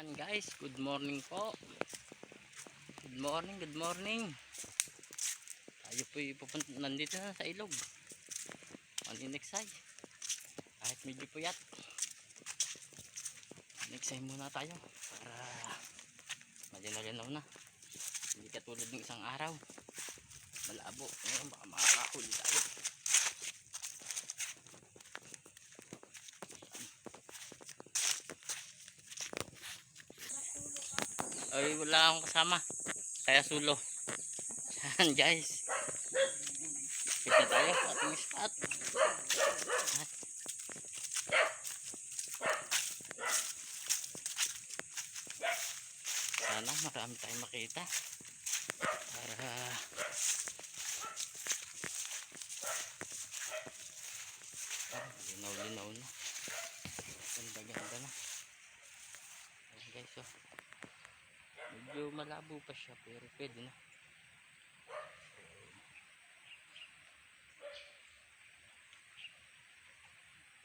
Yan guys, good morning po. Good morning, good morning. Tayo po pupunta nandito na sa ilog. Side. Kahit medyo puyat. Side muna tayo para malinaw na. Hindi katulad ng isang araw. Malabo. Ngayon baka makakahuli tayo. Ay, wala akong kasama. Kaya sulo. Yan guys. Kita tayo sa ating spot. Sana marami tayong makita. Para Ah, linaw-linaw na. Ganda-ganda na. Ayan guys, oh. Medyo malabo pa siya pero pwede na.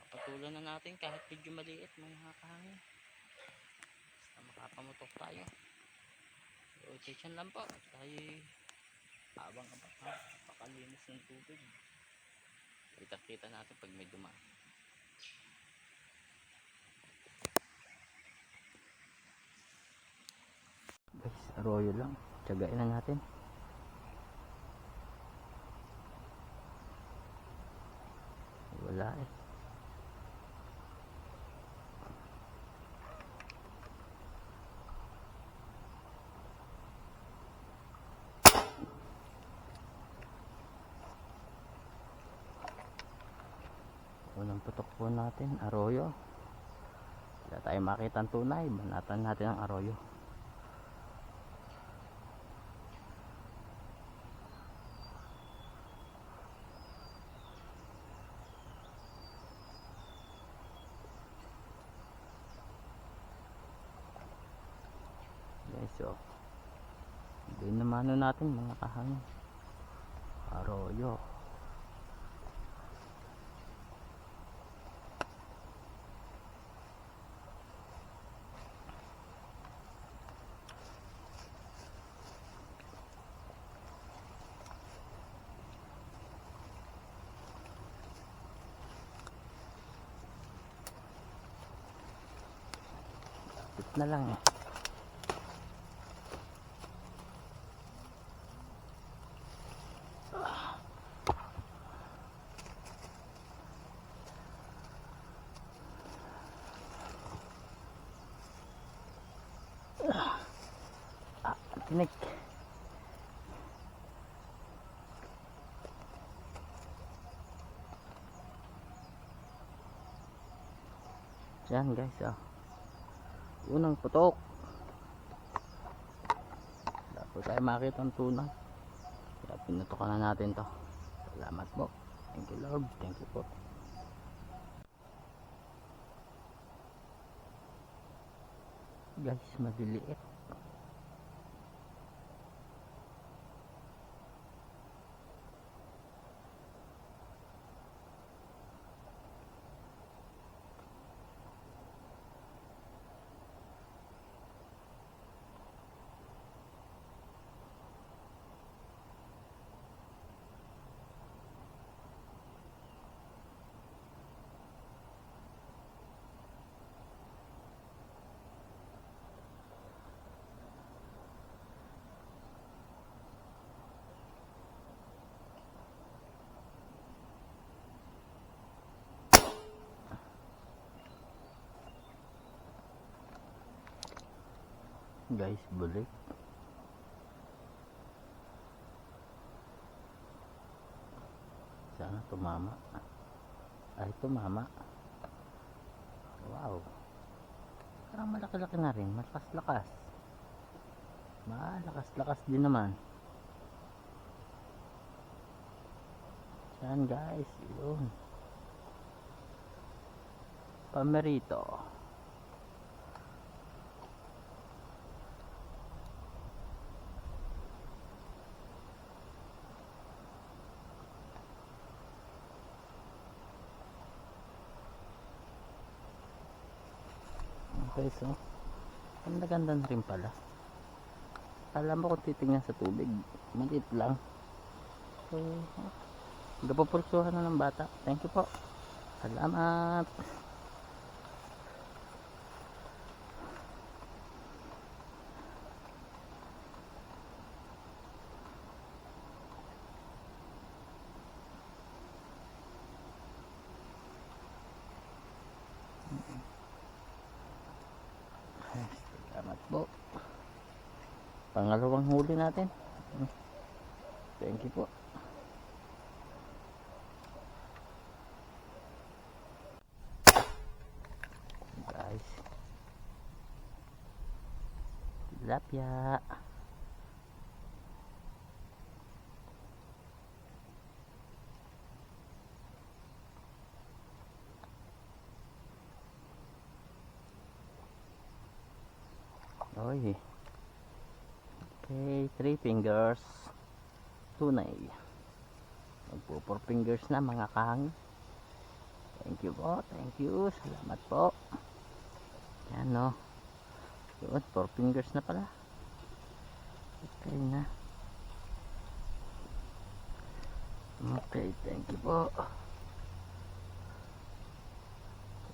Papatulan na natin kahit medyo maliit mga kahangin. Basta makapamutok tayo. So, chichan lang po. Tayo habang pakalinis ng tubig. Kita-kita natin pag may dumaan. guys arroyo lang. Tiyagain na natin. Wala eh. Unang putok po natin arroyo. Wala tayong makita ang tunay. Banatan natin ang arroyo guys so din naman ano natin mga kahangin. Arroyo. Na lang eh Ah, tinik. Yan guys, ah. Unang putok. Wala po tayo makita ang tunay. Kaya pinutokan na natin to. Salamat po. Thank you Lord. Thank you po. Guys, maliliit. Guys, bulik. Sana tumama. Ay, tumama. Wow. Parang malaki-laki na rin. Malakas-lakas. Malakas-lakas din naman. Yan guys. Yun. Pamerito. Okay, so Ganda-ganda na rin pala. Alam mo kung titingnan sa tubig, maliit lang. So, napapulsuhan na ng bata. Thank you po. Salamat po. Pangalawang huli natin. Thank you po. Guys. Tilapia. Oy. Okay, three fingers. Tunay. Magpo four fingers na mga kahang. Thank you po, thank you. Salamat po. Yan no. Yun, four fingers na pala. Okay na. Okay, thank you po.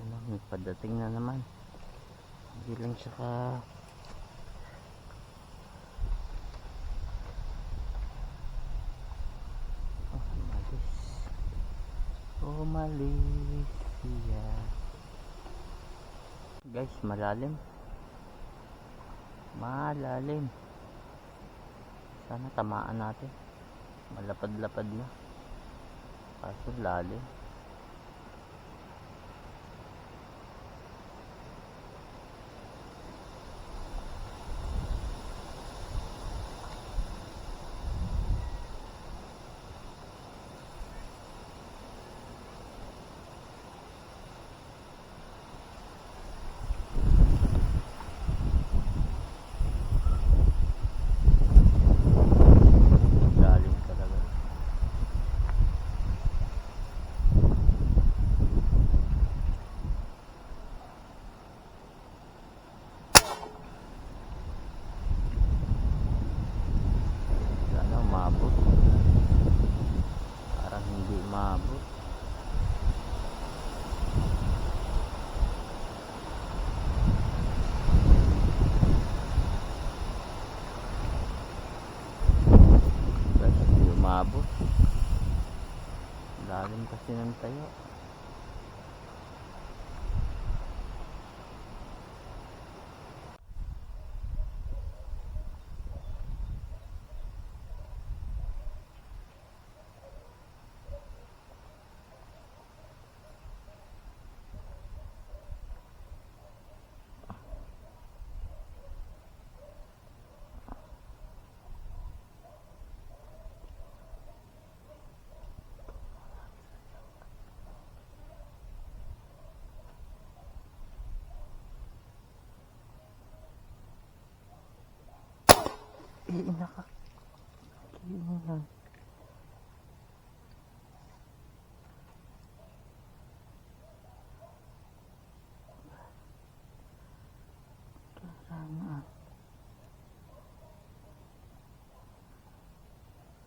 Ano, may padating na naman. Hindi lang siya ka Oh, umalis. Umalis siya. Guys, malalim. Malalim. Sana tamaan natin. Malapad-lapad na. Kaso. Lalim talaga. Sana umabot. Parang hindi umabot. Guys, hindi umabot. Lalim kasi ng tayo. Eh, naka... Kainan. Karama.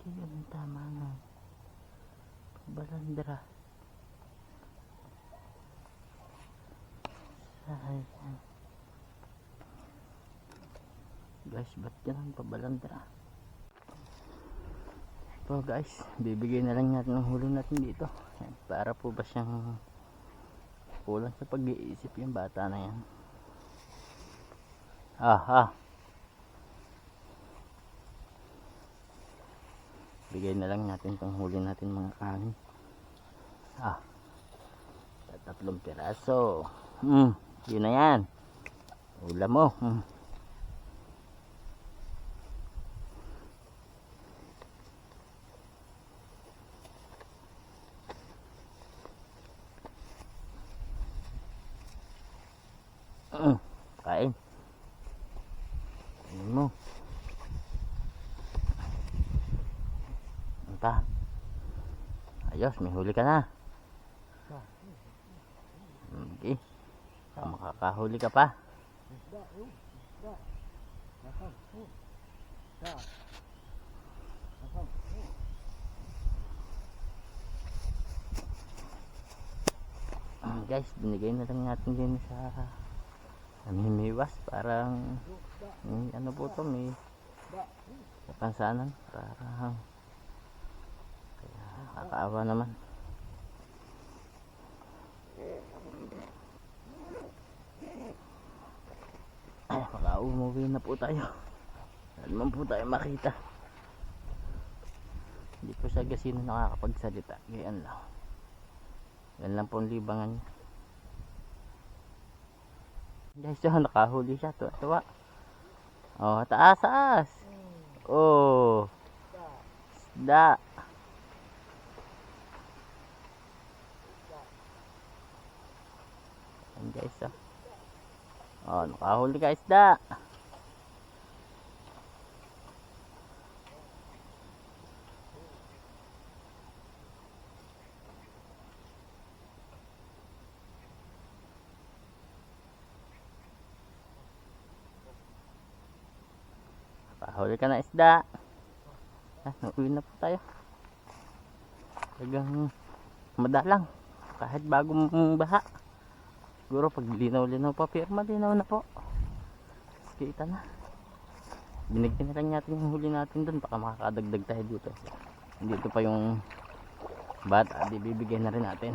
Kailan tama na. Balandra. Sayang. Guys, ba't ganun pabalandra? Ito guys, bibigay na lang natin ang huli natin dito. Para po ba siyang kulang sa pag-iisip yung bata na yan. Ah, ah. Bigay na lang natin itong huli natin mga kanin. Ah. Tatlong piraso. Hmm, yun na yan. Ulam mo. Mm, Ayos, may huli ka na. Okay. Ah, makakahuli ka pa. Ah, guys, binigay na lang natin din sa namimiwas. Parang, may, ano po to, may kapansanan. Parang, nakakaawa naman. Ay, baka umuwi na po tayo. Wala naman po tayo makita. Hindi po sa gasino nakakapagsalita. Ganyan lang. Yan lang po ang libangan niya. Guys, yun, nakahuli siya. Tuwa, tuwa. Oh, taas, taas. Oh. Isda. Guys, oh. Oh, nakahuli ka isda. Pahuli ka na isda. Ah, nauwi na po tayo. Talagang madalang. Kahit bagong baha. Siguro pag linaw-linaw pa, pero malinaw na po. Kita na. Binigyan na lang natin yung huli natin doon. Baka makakadagdag tayo dito. Dito pa yung bata. Di bibigyan na rin natin.